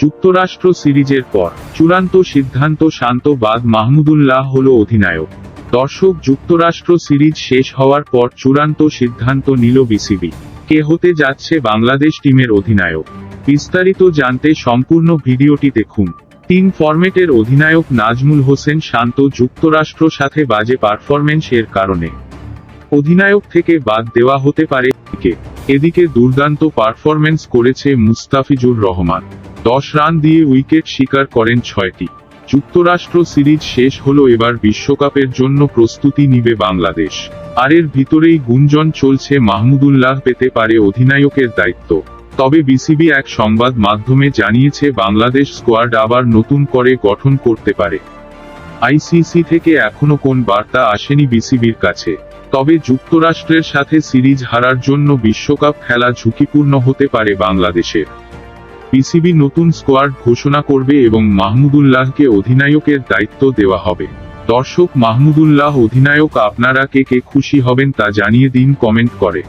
যুক্তরাষ্ট্র সিরিজের পর, চূড়ান্ত সিদ্ধান্ত শান্ত বাদ মাহমুদুল্লাহ হল অধিনায়ক। দর্শক, যুক্তরাষ্ট্র সিরিজ শেষ হওয়ার পর চূড়ান্ত সিদ্ধান্ত নিল বিসিবি। কে হতে যাচ্ছে বাংলাদেশ টিমের অধিনায়ক? বিস্তারিত জানতে সম্পূর্ণ ভিডিওটি দেখুন। তিন ফরম্যাটের অধিনায়ক নাজমুল হোসেন শান্ত যুক্তরাষ্ট্র সাথে বাজে পারফরমেন্স এর কারণে। অধিনায়ক থেকে বাদ দেওয়া হতে পারে এদিকে দুর্দান্ত পারফরমেন্স করেছে মুস্তাফিজুর রহমান। দশ রান দিয়ে উইকেট শিকার করেন ছয়টি। যুক্তরাষ্ট্র সিরিজ শেষ হলো এবার বিশ্বকাপের জন্য প্রস্তুতি নিবে বাংলাদেশ। আর এর ভিতরেই গুঞ্জন চলছে মাহমুদুল্লাহ পেতে পারে অধিনায়কের দায়িত্ব। তবে বিসিবি এক সংবাদ মাধ্যমে জানিয়েছে, বাংলাদেশ স্কোয়াড আবার নতুন করে গঠন করতে পারে। আইসিসি থেকে এখনও কোন বার্তা আসেনি বিসিবির কাছে। তবে যুক্তরাষ্ট্রের সাথে সিরিজ হারার জন্য বিশ্বকাপ খেলা ঝুঁকিপূর্ণ হতে পারে বাংলাদেশের। বিসিবি নতুন স্কোয়াড ঘোষণা করবে এবং মাহমুদুল্লাহকে অধিনায়কের দায়িত্ব দেওয়া হবে। দর্শক মাহমুদুল্লাহ অধিনায়ক আপনারা কে কে খুশি হবেন তা জানিয়ে দিন কমেন্ট করে।